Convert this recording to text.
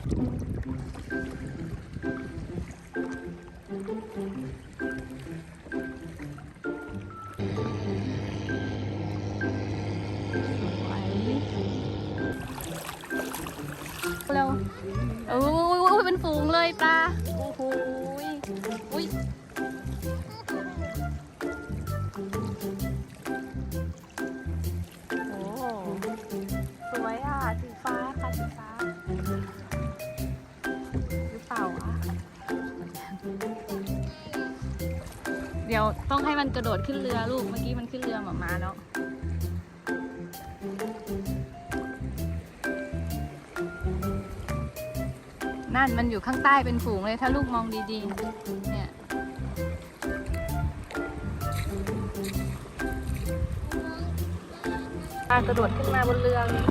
เร็วโอ้ยเป็นฝูงเลยปลา โอ้โหอุ้ยโอ้สวยอะ เดี๋ยวต้องให้มันกระโดดขึ้นเรือลูก เมื่อกี้มันขึ้นเรือหมามาแล้วนั่นมันอยู่ข้างใต้เป็นฝูงเลยถ้าลูกมองดีๆ เนี่ย ปลากระโดดขึ้นมาบนเรือเลย